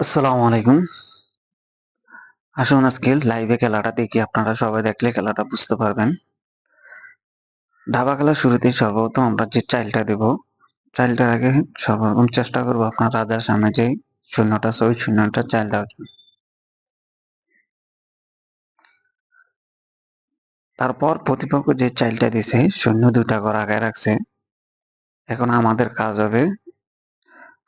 আসসালামু আলাইকুম। আসুন আজকে লাইভে খেলাটা দেখি, আপনারা সবাই দেখলে খেলাটা বুঝতে পারবেন। ধাবা খেলার শুরুতেই সর্বপ্রথম আমরা যে চাইলটা দেব চাইলটার আগে সর্বপ্রথম চেষ্টা করব আপনার রাজার সামনে যে শূন্যটা আছে, ওই শূন্যটা চাইল দেওয়ার জন্য। তারপর প্রতিপক্ষ যে চাইলটা দিছে, শূন্য দুটা ঘর আগে রাখছে। এখন আমাদের কাজ হবে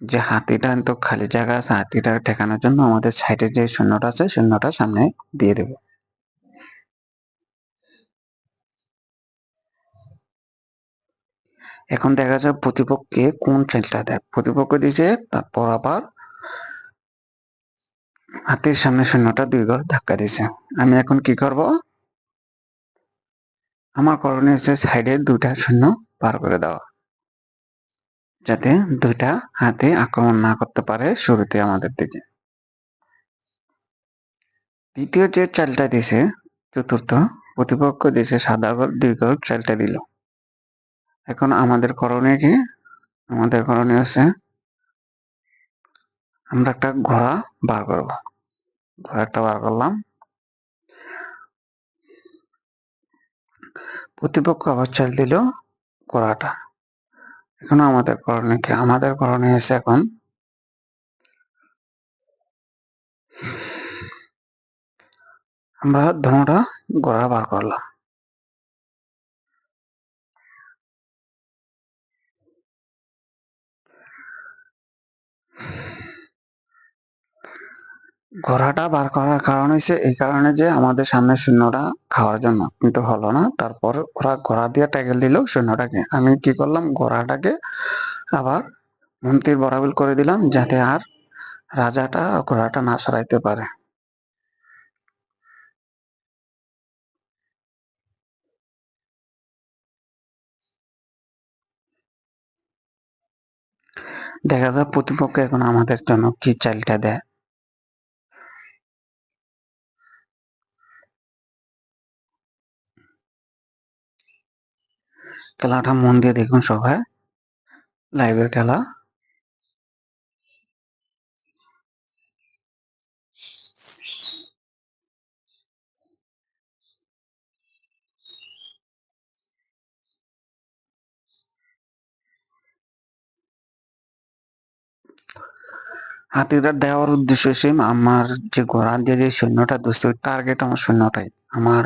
যে হাতিটা তো খালি জায়গা আছে, হাতিটা ঠেকানোর জন্য আমাদের সাইডে যে শূন্যটা আছে, শূন্যটা সামনে দিয়ে দেব। এখন দেখা যায় প্রতিপক্ষে কোন চাইলটা দেয়। প্রতিপক্ষ দিছে তারপর আবার হাতির সামনে শূন্যটা দুই ঘর ধাক্কা দিয়েছে। আমি এখন কি করব? আমার করণীয় হচ্ছে সাইডে দুইটা শূন্য পার করে দেওয়া। যাতে দুইটা হাতে আক্রমণ না করতে পারে শুরুতে আমাদের দিকে। দ্বিতীয় যে চালটা দিছে, চতুর্থ প্রতিপক্ষ দিছে, সাদা ঘর দুই ঘর চালটা দিল। এখন আমাদের করণীয় কি? আমাদের করণীয় হচ্ছে আমরা একটা ঘোড়া বার করব। ঘোড়া একটা বার করলাম। প্রতিপক্ষ আবার চাল দিল ঘোড়াটা। এখন আমাদের করণীয় কি আমাদের করণীয় হচ্ছে এখন। আমরা ধনুটা গড়া বার করলাম। ঘোড়াটা বার করার কারণ হচ্ছে এই কারণে যে আমাদের সামনে শূন্যটা খাওয়ার জন্য। কিন্তু হলো না। তারপর ওরা ঘোড়া দিয়ে ট্যাগেল দিল শূন্যটাকে আমি কি করলাম? ঘোড়াটাকে আবার মন্ত্রীর বরাবর করে দিলাম যাতে আর রাজাটা ঘোড়াটা না সরাইতে পারে। দেখা যায় প্রতিপক্ষ এখন আমাদের জন্য কি চালটা দেয়। খেলাটা মন দিয়ে দেখুন সবাই। লাইভের খেলা। হাতিটা দেওয়ার উদ্দেশ্য হচ্ছে আমার যে ঘোড়া দিয়ে যে সৈন্যটা দোস্ত টার্গেট আমার সৈন্যটাই। আমার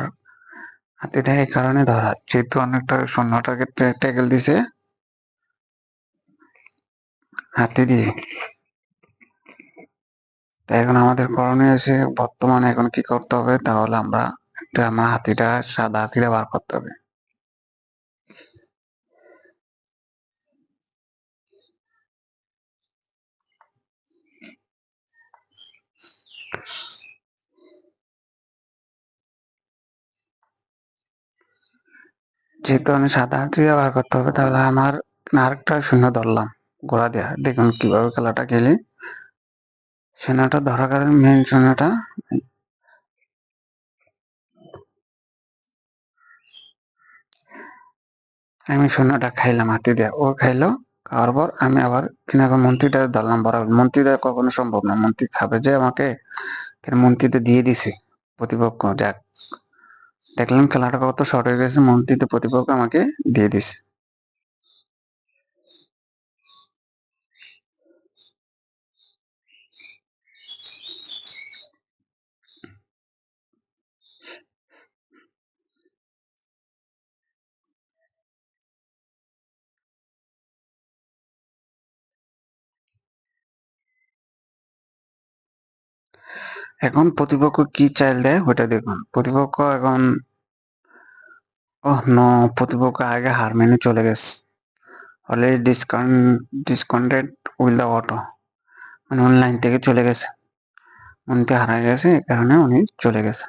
হাতিটা এই কারণে ধরা। যেহেতু অনেকটা সৈন্যটাকে ট্যাকেল দিছে। হাতি দিয়ে। তাই এখন আমাদের করণীয় এসে বর্তমানে এখন কি করতে হবে? তাহলে আমরা একটা, আমার হাতিটা সাদা হাতিটা বার করতে হবে। যেহেতু আমি সাদা হাতি ব্যবহার করতে হবে, তাহলে আমার আরেকটা শূন্য ধরলাম। ঘোড়া দেওয়া দেখুন কীভাবে খেলাটা খেলি। শূন্যটা ধরার কারণে মেন শূন্যটা। আমি শূন্যটা খাইলাম, হাতি দিয়ে। ও খাইলো, খাওয়ার পর আমি আবার কিনা মন্ত্রীটা ধরলাম বরাবর। মন্ত্রী মন্ত্রীটা কখনো সম্ভব না। মন্ত্রী খাবে যে আমাকে মন্ত্রীতে দিয়ে দিছে। প্রতিপক্ষ, যাক। দেখলাম খেলাটা কত শর্ট হয়ে গেছে মন্ত্রীতে প্রতিপক্ষ আমাকে দিয়ে দিছে এখন প্রতিপক্ষ কি চাইল দেয় ওটা দেখুন। প্রতিপক্ষ এখন ও ন প্রতিপক্ষ আগে হার মেনে চলে গেছে। Already discount discounted will the auto মানে অনলাইন থেকে চলে গেছে। উনিতে হারা গেছে এই কারণে উনি চলে গেছে।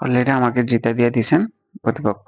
অলরেডি আমাকে জিতে দিয়ে দিয়েছেন প্রতিপক্ষ।